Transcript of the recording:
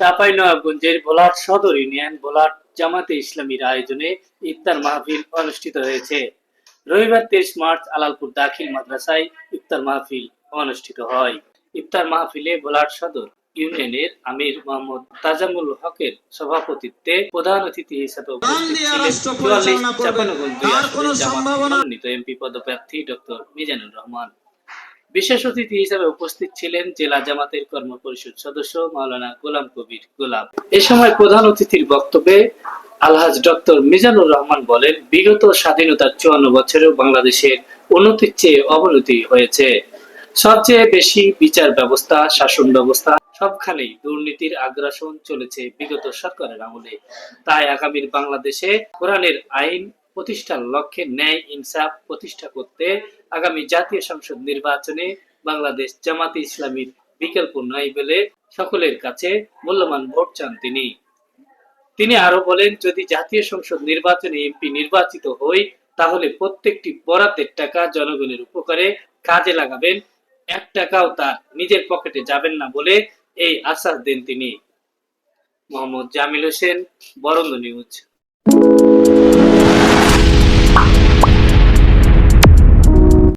চাপাই নবাবগঞ্জের ভোলাট সদর ইউনিয়ন ভোলাট জামাতে ইসলামীর আয়োজনে ইফতার মাহফিল অনুষ্ঠিত হয়েছে। রবিবার তেইশ মার্চ আলালপুর দাখিল মাদ্রাসায় ইফতার মাহফিল অনুষ্ঠিত হয়। ইফতার মাহফিলে ভোলাট সদর ইউনিয়নের আমির মোহাম্মদ তাজামুল হকের সভাপতিত্বে প্রধান অতিথি হিসেবে উপস্থিত ছিলেন এমপি পদপ্রার্থী ডক্টর মিজানুর রহমান। বিশেষ অতিথি হিসেবে উপস্থিত ছিলেন জেলা জামাতের কর্ম পরিষদ সদস্য মাওলানা গোলাম কবির গোলাম। এ সময় প্রধান অতিথির বক্তব্যে আলহাজ ডক্টর মিজানুর রহমান বলেন, বিগত স্বাধীনতার চুয়ান্ন বছরেও বাংলাদেশের উন্নতির চেয়ে অবনতি হয়েছে। সবচেয়ে বেশি বিচার ব্যবস্থা, শাসন ব্যবস্থা, সবখানেই দুর্নীতির আগ্রাসন চলেছে বিগত সরকারের আমলে। তাই আগামীর বাংলাদেশে কোরআনের আইন প্রতিষ্ঠার লক্ষ্যে ন্যায়, ইনসাফ প্রতিষ্ঠা করতে আগামী জাতীয় সংসদ নির্বাচনে বাংলাদেশ জামাতে ইসলামীর বিকল্প নাই বলে সকলের কাছে মূল্যবান ভোট চান তিনি। তিনি আরও বলেন, যদি জাতীয় সংসদ নির্বাচনে এমপি নির্বাচিত হই, তাহলে প্রত্যেকটি বরাতের টাকা জনগণের উপকারে কাজে লাগাবেন। এক টাকাও তার নিজের পকেটে যাবেন না বলে এই আশ্বাস দেন তিনি। মোহাম্মদ জামিল হোসেন, বরন্দ নিউজ। Música